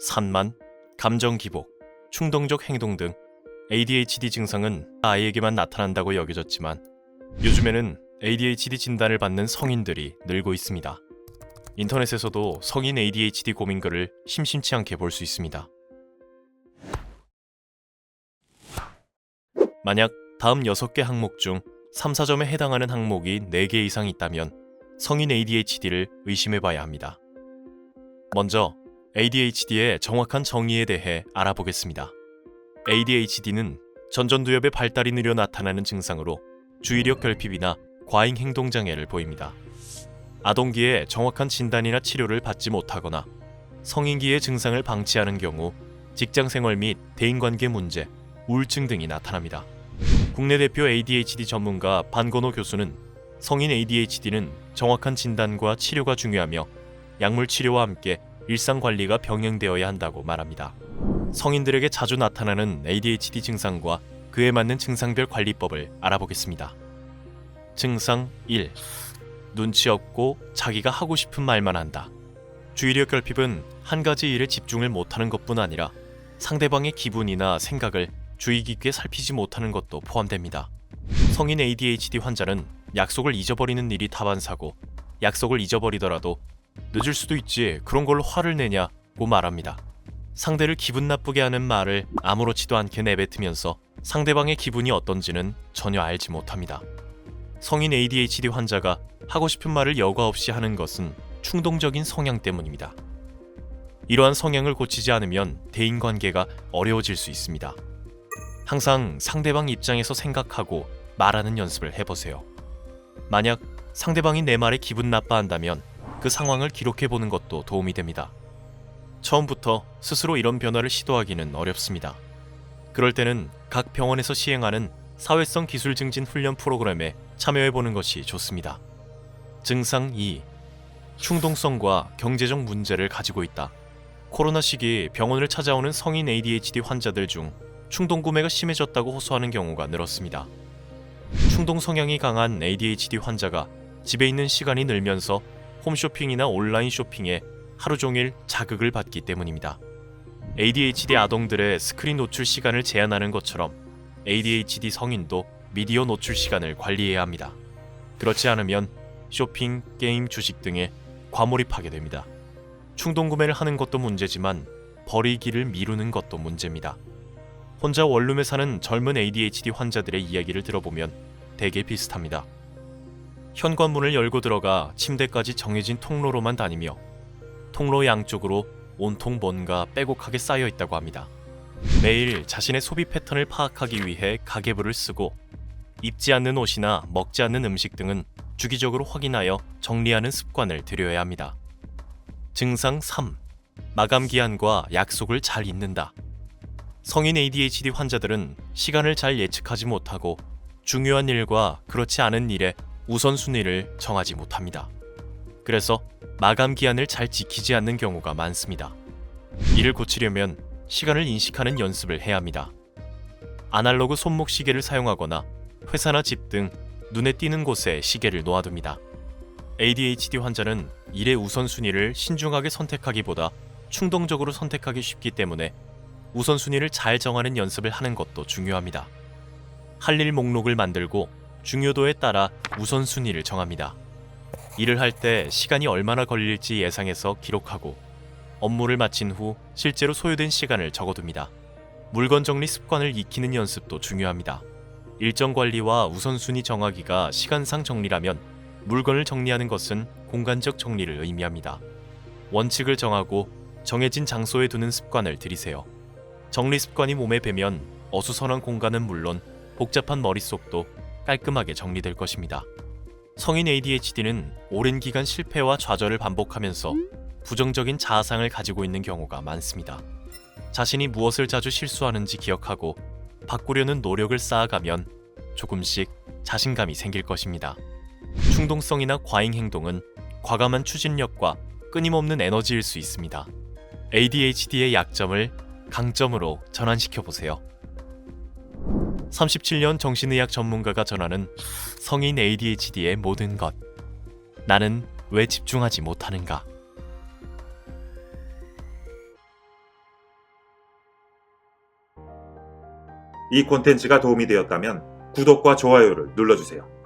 산만, 감정 기복, 충동적 행동 등 ADHD 증상은 아이에게만 나타난다고 여겨졌지만 요즘에는 ADHD 진단을 받는 성인들이 늘고 있습니다. 인터넷에서도 성인 ADHD 고민글을 심심치 않게 볼 수 있습니다. 만약 다음 6개 항목 중 3, 4점에 해당하는 항목이 4개 이상 있다면 성인 ADHD를 의심해 봐야 합니다. 먼저 ADHD의 정확한 정의에 대해 알아보겠습니다. ADHD는 전전두엽의 발달이 느려 나타나는 증상으로 주의력 결핍이나 과잉 행동 장애를 보입니다. 아동기에 정확한 진단이나 치료를 받지 못하거나 성인기의 증상을 방치하는 경우 직장 생활 및 대인관계 문제, 우울증 등이 나타납니다. 국내 대표 ADHD 전문가 반건호 교수는 성인 ADHD는 정확한 진단과 치료가 중요하며 약물 치료와 함께 일상 관리가 병행되어야 한다고 말합니다. 성인들에게 자주 나타나는 ADHD 증상과 그에 맞는 증상별 관리법을 알아보겠습니다. 증상 1. 눈치 없고 자기가 하고 싶은 말만 한다. 주의력 결핍은 한 가지 일에 집중을 못하는 것뿐 아니라 상대방의 기분이나 생각을 주의 깊게 살피지 못하는 것도 포함됩니다. 성인 ADHD 환자는 약속을 잊어버리는 일이 다반사고 약속을 잊어버리더라도 늦을 수도 있지 그런 걸로 화를 내냐고 말합니다. 상대를 기분 나쁘게 하는 말을 아무렇지도 않게 내뱉으면서 상대방의 기분이 어떤지는 전혀 알지 못합니다. 성인 ADHD 환자가 하고 싶은 말을 여과 없이 하는 것은 충동적인 성향 때문입니다. 이러한 성향을 고치지 않으면 대인 관계가 어려워질 수 있습니다. 항상 상대방 입장에서 생각하고 말하는 연습을 해보세요. 만약 상대방이 내 말에 기분 나빠한다면 그 상황을 기록해 보는 것도 도움이 됩니다. 처음부터 스스로 이런 변화를 시도하기는 어렵습니다. 그럴 때는 각 병원에서 시행하는 사회성 기술 증진 훈련 프로그램에 참여해 보는 것이 좋습니다. 증상 2. 충동성과 경제적 문제를 가지고 있다. 코로나 시기 병원을 찾아오는 성인 ADHD 환자들 중 충동 구매가 심해졌다고 호소하는 경우가 늘었습니다. 충동 성향이 강한 ADHD 환자가 집에 있는 시간이 늘면서 홈쇼핑이나 온라인 쇼핑에 하루 종일 자극을 받기 때문입니다. ADHD 아동들의 스크린 노출 시간을 제한하는 것처럼 ADHD 성인도 미디어 노출 시간을 관리해야 합니다. 그렇지 않으면 쇼핑, 게임, 주식 등에 과몰입하게 됩니다. 충동 구매를 하는 것도 문제지만 버리기를 미루는 것도 문제입니다. 혼자 원룸에 사는 젊은 ADHD 환자들의 이야기를 들어보면 대개 비슷합니다. 현관문을 열고 들어가 침대까지 정해진 통로로만 다니며 통로 양쪽으로 온통 뭔가 빼곡하게 쌓여 있다고 합니다. 매일 자신의 소비 패턴을 파악하기 위해 가계부를 쓰고 입지 않는 옷이나 먹지 않는 음식 등은 주기적으로 확인하여 정리하는 습관을 들여야 합니다. 증상 3. 마감 기한과 약속을 잘 잊는다. 성인 ADHD 환자들은 시간을 잘 예측하지 못하고 중요한 일과 그렇지 않은 일에 우선순위를 정하지 못합니다. 그래서 마감 기한을 잘 지키지 않는 경우가 많습니다. 이를 고치려면 시간을 인식하는 연습을 해야 합니다. 아날로그 손목 시계를 사용하거나 회사나 집 등 눈에 띄는 곳에 시계를 놓아둡니다. ADHD 환자는 일의 우선순위를 신중하게 선택하기보다 충동적으로 선택하기 쉽기 때문에 우선순위를 잘 정하는 연습을 하는 것도 중요합니다. 할 일 목록을 만들고 중요도에 따라 우선순위를 정합니다. 일을 할 때 시간이 얼마나 걸릴지 예상해서 기록하고 업무를 마친 후 실제로 소요된 시간을 적어둡니다. 물건 정리 습관을 익히는 연습도 중요합니다. 일정 관리와 우선순위 정하기가 시간상 정리라면 물건을 정리하는 것은 공간적 정리를 의미합니다. 원칙을 정하고 정해진 장소에 두는 습관을 들이세요. 정리 습관이 몸에 배면 어수선한 공간은 물론 복잡한 머릿속도 깔끔하게 정리될 것입니다. 성인 ADHD는 오랜 기간 실패와 좌절을 반복하면서 부정적인 자아상을 가지고 있는 경우가 많습니다. 자신이 무엇을 자주 실수하는지 기억하고 바꾸려는 노력을 쌓아가면 조금씩 자신감이 생길 것입니다. 충동성이나 과잉 행동은 과감한 추진력과 끊임없는 에너지일 수 있습니다. ADHD의 약점을 강점으로 전환시켜 보세요. 37년 정신의학 전문가가 전하는 성인 ADHD의 모든 것. 나는 왜 집중하지 못하는가? 이 콘텐츠가 도움이 되었다면 구독과 좋아요를 눌러주세요.